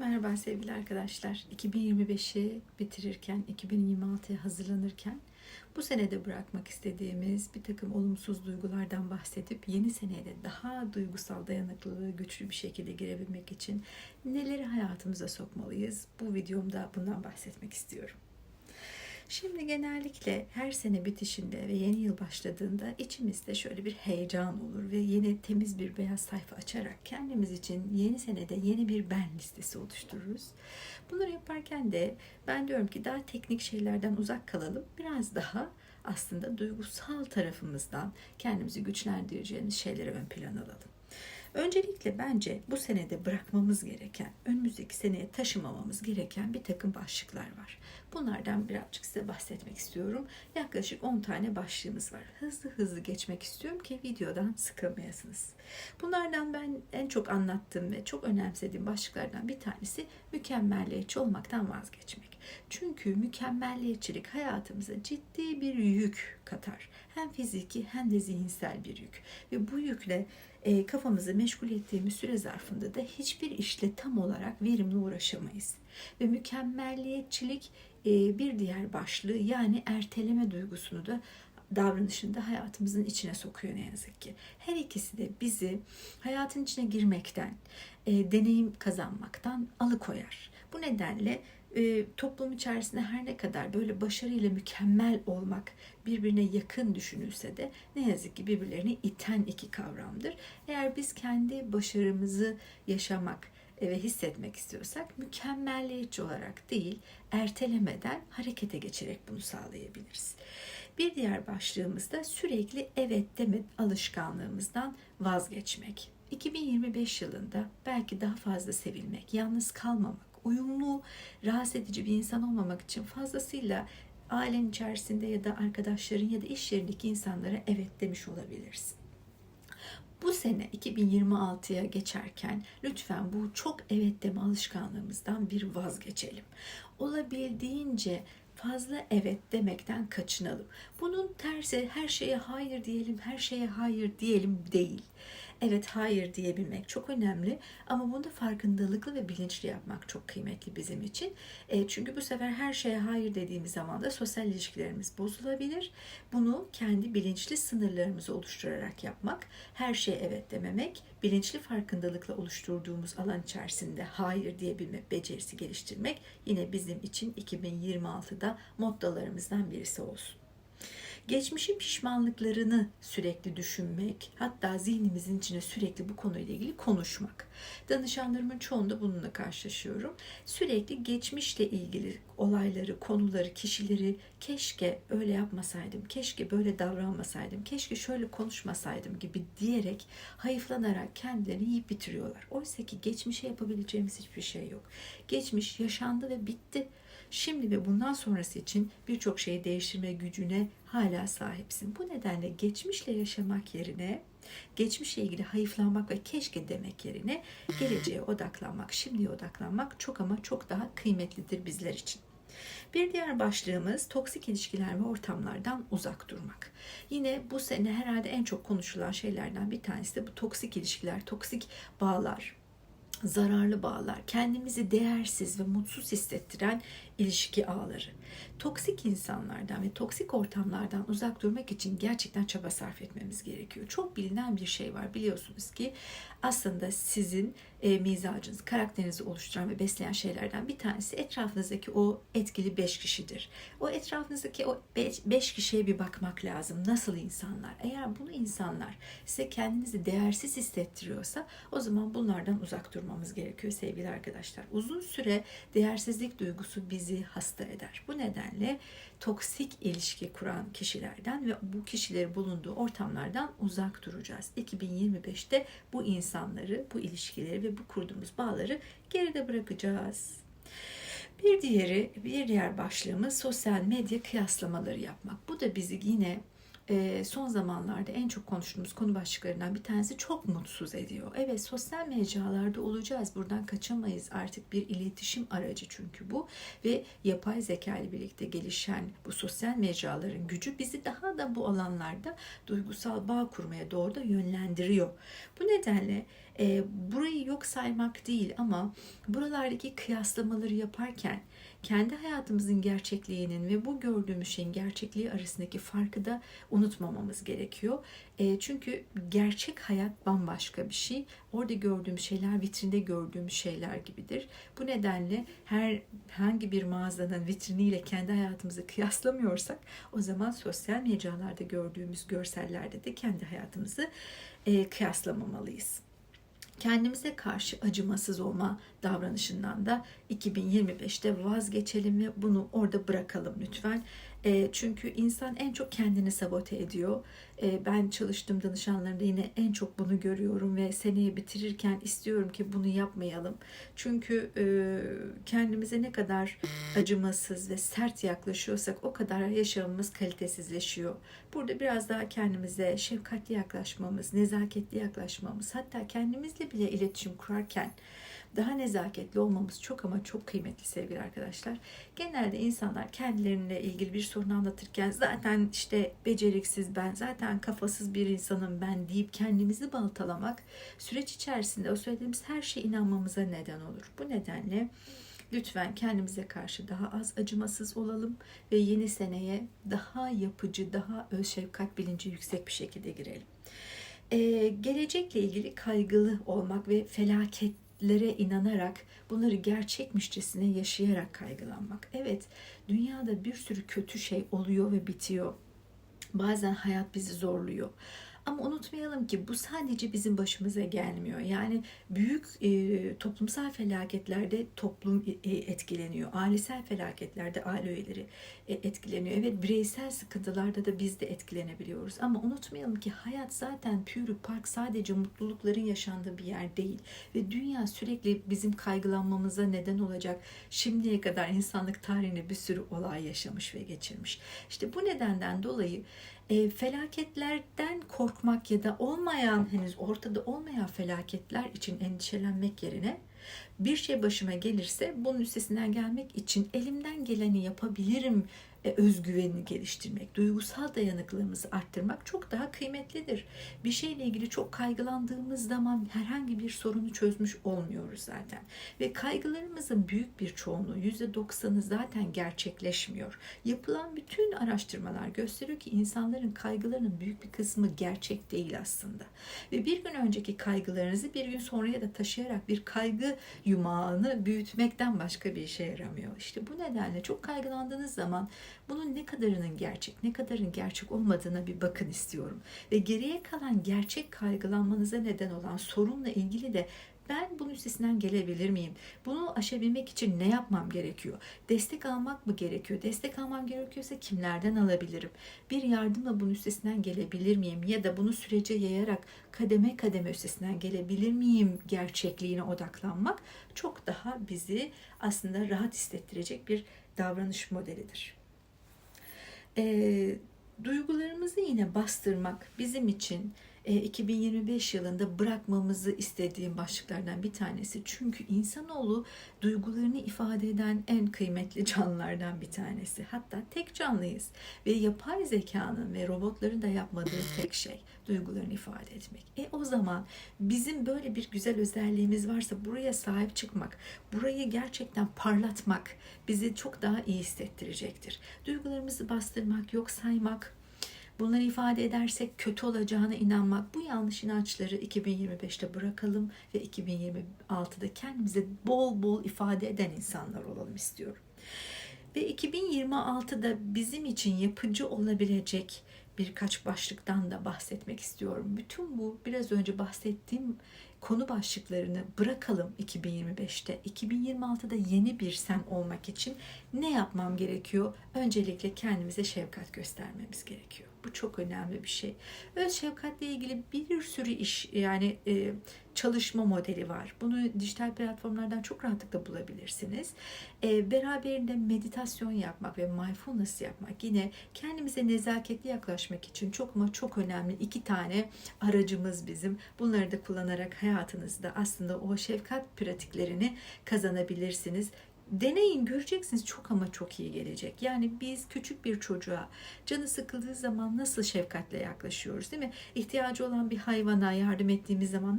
Merhaba sevgili arkadaşlar. 2025'i bitirirken, 2026'ya hazırlanırken bu senede bırakmak istediğimiz bir takım olumsuz duygulardan bahsedip yeni seneye de daha duygusal dayanıklılığı güçlü bir şekilde girebilmek için neleri hayatımıza sokmalıyız? Bu videomda bundan bahsetmek istiyorum. Şimdi genellikle her sene bitişinde ve yeni yıl başladığında içimizde şöyle bir heyecan olur ve yeni temiz bir beyaz sayfa açarak kendimiz için yeni senede yeni bir ben listesi oluştururuz. Bunları yaparken de ben diyorum ki daha teknik şeylerden uzak kalalım. Biraz daha aslında duygusal tarafımızdan kendimizi güçlendireceğimiz şeyleri ön plana alalım. Öncelikle bence bu senede bırakmamız gereken, önümüzdeki seneye taşımamamız gereken bir takım başlıklar var. Bunlardan birazcık size bahsetmek istiyorum. Yaklaşık 10 tane başlığımız var. Hızlı hızlı geçmek istiyorum ki videodan sıkılmayasınız. Bunlardan ben en çok anlattığım ve çok önemsediğim başlıklardan bir tanesi mükemmelliyetçi olmaktan vazgeçmek. Çünkü mükemmelliyetçilik hayatımıza ciddi bir yük katar. Hem fiziki hem de zihinsel bir yük. Ve bu yükle e, kafamızı meşgul ettiğimiz süre zarfında da hiçbir işle tam olarak verimli uğraşamayız. Ve mükemmelliyetçilik e, bir diğer başlığı yani erteleme duygusunu da davranışında hayatımızın içine sokuyor ne yazık ki. Her ikisi de bizi hayatın içine girmekten, e, deneyim kazanmaktan alıkoyar. Bu nedenle e, toplum içerisinde her ne kadar böyle başarıyla mükemmel olmak birbirine yakın düşünülse de ne yazık ki birbirlerini iten iki kavramdır. Eğer biz kendi başarımızı yaşamak ve hissetmek istiyorsak mükemmelliyetçi olarak değil, ertelemeden harekete geçerek bunu sağlayabiliriz. Bir diğer başlığımız da sürekli evet deme alışkanlığımızdan vazgeçmek. 2025 yılında belki daha fazla sevilmek, yalnız kalmamak, uyumlu, rahatsız edici bir insan olmamak için fazlasıyla ailen içerisinde ya da arkadaşların ya da iş yerindeki insanlara evet demiş olabilirsin. Bu sene 2026'ya geçerken lütfen bu çok evet deme alışkanlığımızdan bir vazgeçelim. Olabildiğince fazla evet demekten kaçınalım. Bunun tersi her şeye hayır diyelim, her şeye hayır diyelim değil. Evet hayır diyebilmek çok önemli ama bunu da farkındalıklı ve bilinçli yapmak çok kıymetli bizim için. E, çünkü bu sefer her şeye hayır dediğimiz zaman da sosyal ilişkilerimiz bozulabilir. Bunu kendi bilinçli sınırlarımızı oluşturarak yapmak, her şeye evet dememek, bilinçli farkındalıkla oluşturduğumuz alan içerisinde hayır diyebilme becerisi geliştirmek yine bizim için 2026'da mottolarımızdan birisi olsun. Geçmişin pişmanlıklarını sürekli düşünmek, hatta zihnimizin içine sürekli bu konuyla ilgili konuşmak. Danışanlarımın çoğunda bununla karşılaşıyorum. Sürekli geçmişle ilgili olayları, konuları, kişileri keşke öyle yapmasaydım, keşke böyle davranmasaydım, keşke şöyle konuşmasaydım gibi diyerek hayıflanarak kendilerini yiyip bitiriyorlar. Oysa ki geçmişe yapabileceğimiz hiçbir şey yok. Geçmiş yaşandı ve bitti. Şimdi ve bundan sonrası için birçok şeyi değiştirme gücüne hala sahipsin. Bu nedenle geçmişle yaşamak yerine geçmişle ilgili hayıflanmak ve keşke demek yerine geleceğe odaklanmak, şimdiye odaklanmak çok ama çok daha kıymetlidir bizler için. Bir diğer başlığımız toksik ilişkiler ve ortamlardan uzak durmak. Yine bu sene herhalde en çok konuşulan şeylerden bir tanesi de bu toksik ilişkiler, toksik bağlar, zararlı bağlar, kendimizi değersiz ve mutsuz hissettiren ilişki ağları. Toksik insanlardan ve toksik ortamlardan uzak durmak için gerçekten çaba sarf etmemiz gerekiyor. Çok bilinen bir şey var biliyorsunuz ki aslında sizin e, mizacınız, karakterinizi oluşturan ve besleyen şeylerden bir tanesi etrafınızdaki o etkili beş kişidir. O etrafınızdaki o beş, beş kişiye bir bakmak lazım. Nasıl insanlar? Eğer bunu insanlar size kendinizi değersiz hissettiriyorsa o zaman bunlardan uzak durmamız gerekiyor sevgili arkadaşlar. Uzun süre değersizlik duygusu bizi hasta eder. Bu nedenle toksik ilişki kuran kişilerden ve bu kişileri bulunduğu ortamlardan uzak duracağız. 2025'te bu insanları, bu ilişkileri ve bu kurduğumuz bağları geride bırakacağız. Bir diğeri, bir diğer başlığımız sosyal medya kıyaslamaları yapmak. Bu da bizi yine e, son zamanlarda en çok konuştuğumuz konu başlıklarından bir tanesi çok mutsuz ediyor. Evet sosyal mecralarda olacağız. Buradan kaçamayız. Artık bir iletişim aracı çünkü bu. Ve yapay zeka ile birlikte gelişen bu sosyal mecraların gücü bizi daha da bu alanlarda duygusal bağ kurmaya doğru da yönlendiriyor. Bu nedenle E, burayı yok saymak değil ama buralardaki kıyaslamaları yaparken kendi hayatımızın gerçekliğinin ve bu gördüğümüz şeyin gerçekliği arasındaki farkı da unutmamamız gerekiyor. E, çünkü gerçek hayat bambaşka bir şey. Orada gördüğümüz şeyler vitrinde gördüğümüz şeyler gibidir. Bu nedenle her hangi bir mağazanın vitriniyle kendi hayatımızı kıyaslamıyorsak o zaman sosyal mecralarda gördüğümüz görsellerde de kendi hayatımızı e, kıyaslamamalıyız kendimize karşı acımasız olma davranışından da 2025'te vazgeçelim ve bunu orada bırakalım lütfen. E, çünkü insan en çok kendini sabote ediyor. E, ben çalıştığım danışanlarımda yine en çok bunu görüyorum ve seneyi bitirirken istiyorum ki bunu yapmayalım. Çünkü e, kendimize ne kadar acımasız ve sert yaklaşıyorsak o kadar yaşamımız kalitesizleşiyor. Burada biraz daha kendimize şefkatli yaklaşmamız, nezaketli yaklaşmamız, hatta kendimizle bile iletişim kurarken daha nezaketli olmamız çok ama çok kıymetli sevgili arkadaşlar. Genelde insanlar kendileriyle ilgili bir sorun anlatırken zaten işte beceriksiz ben, zaten kafasız bir insanım ben deyip kendimizi baltalamak süreç içerisinde o söylediğimiz her şeye inanmamıza neden olur. Bu nedenle Lütfen kendimize karşı daha az acımasız olalım ve yeni seneye daha yapıcı, daha öz şefkat bilinci yüksek bir şekilde girelim. Ee, gelecekle ilgili kaygılı olmak ve felaket lere inanarak bunları gerçekmişçesine yaşayarak kaygılanmak. Evet, dünyada bir sürü kötü şey oluyor ve bitiyor. Bazen hayat bizi zorluyor. Ama unutmayalım ki bu sadece bizim başımıza gelmiyor. Yani büyük e, toplumsal felaketlerde toplum e, etkileniyor. Ailesel felaketlerde aile üyeleri e, etkileniyor. Evet bireysel sıkıntılarda da biz de etkilenebiliyoruz. Ama unutmayalım ki hayat zaten pürü park sadece mutlulukların yaşandığı bir yer değil. Ve dünya sürekli bizim kaygılanmamıza neden olacak şimdiye kadar insanlık tarihinde bir sürü olay yaşamış ve geçirmiş. İşte bu nedenden dolayı e, felaketlerden korkmak ya da olmayan henüz ortada olmayan felaketler için endişelenmek yerine bir şey başıma gelirse bunun üstesinden gelmek için elimden geleni yapabilirim e, özgüvenini geliştirmek, duygusal dayanıklılığımızı arttırmak çok daha kıymetlidir. Bir şeyle ilgili çok kaygılandığımız zaman herhangi bir sorunu çözmüş olmuyoruz zaten. Ve kaygılarımızın büyük bir çoğunluğu %90'ı zaten gerçekleşmiyor. Yapılan bütün araştırmalar gösteriyor ki insanların kaygılarının büyük bir kısmı gerçek değil aslında. Ve bir gün önceki kaygılarınızı bir gün sonraya da taşıyarak bir yumağını büyütmekten başka bir işe yaramıyor. İşte bu nedenle çok kaygılandığınız zaman bunun ne kadarının gerçek, ne kadarın gerçek olmadığına bir bakın istiyorum. Ve geriye kalan gerçek kaygılanmanıza neden olan sorunla ilgili de ben bunun üstesinden gelebilir miyim? Bunu aşabilmek için ne yapmam gerekiyor? Destek almak mı gerekiyor? Destek almam gerekiyorsa kimlerden alabilirim? Bir yardımla bunun üstesinden gelebilir miyim? Ya da bunu sürece yayarak kademe kademe üstesinden gelebilir miyim gerçekliğine odaklanmak çok daha bizi aslında rahat hissettirecek bir davranış modelidir. E, duygularımızı yine bastırmak bizim için 2025 yılında bırakmamızı istediğim başlıklardan bir tanesi. Çünkü insanoğlu duygularını ifade eden en kıymetli canlılardan bir tanesi. Hatta tek canlıyız. Ve yapay zekanın ve robotların da yapmadığı tek şey duygularını ifade etmek. E o zaman bizim böyle bir güzel özelliğimiz varsa buraya sahip çıkmak, burayı gerçekten parlatmak bizi çok daha iyi hissettirecektir. Duygularımızı bastırmak, yok saymak, Bunları ifade edersek kötü olacağına inanmak, bu yanlış inançları 2025'te bırakalım ve 2026'da kendimize bol bol ifade eden insanlar olalım istiyorum. Ve 2026'da bizim için yapıcı olabilecek birkaç başlıktan da bahsetmek istiyorum. Bütün bu biraz önce bahsettiğim konu başlıklarını bırakalım 2025'te. 2026'da yeni bir sen olmak için ne yapmam gerekiyor? Öncelikle kendimize şefkat göstermemiz gerekiyor. Bu çok önemli bir şey. Öz şefkatle ilgili bir sürü iş yani e, çalışma modeli var. Bunu dijital platformlardan çok rahatlıkla bulabilirsiniz. E, beraberinde meditasyon yapmak ve mindfulness yapmak yine kendimize nezaketli yaklaşmak için çok ama çok önemli iki tane aracımız bizim. Bunları da kullanarak hayatınızda aslında o şefkat pratiklerini kazanabilirsiniz deneyin göreceksiniz çok ama çok iyi gelecek. Yani biz küçük bir çocuğa canı sıkıldığı zaman nasıl şefkatle yaklaşıyoruz değil mi? İhtiyacı olan bir hayvana yardım ettiğimiz zaman nasıl